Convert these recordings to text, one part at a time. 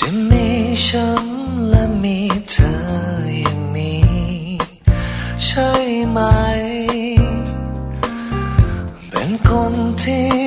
จะมีฉันและมีเธออย่างนี้ ใช่ไหม เป็นคนที่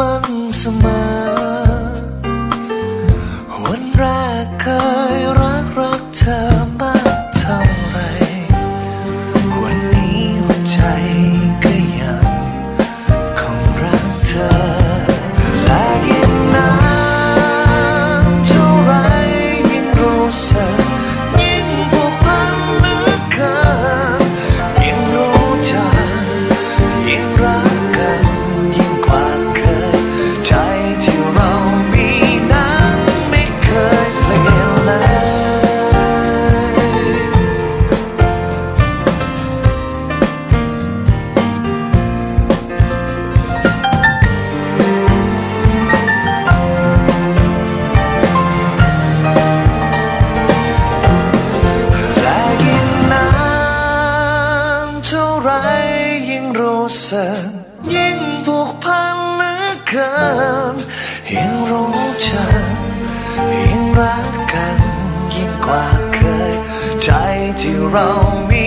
มั่งเสมอ วันแรกเคย สนยิ่งผูกพันเหลือเกินยิ่งรู้จักยิ่งรักกัน ยิ่งกว่าเคย ใจที่เรามี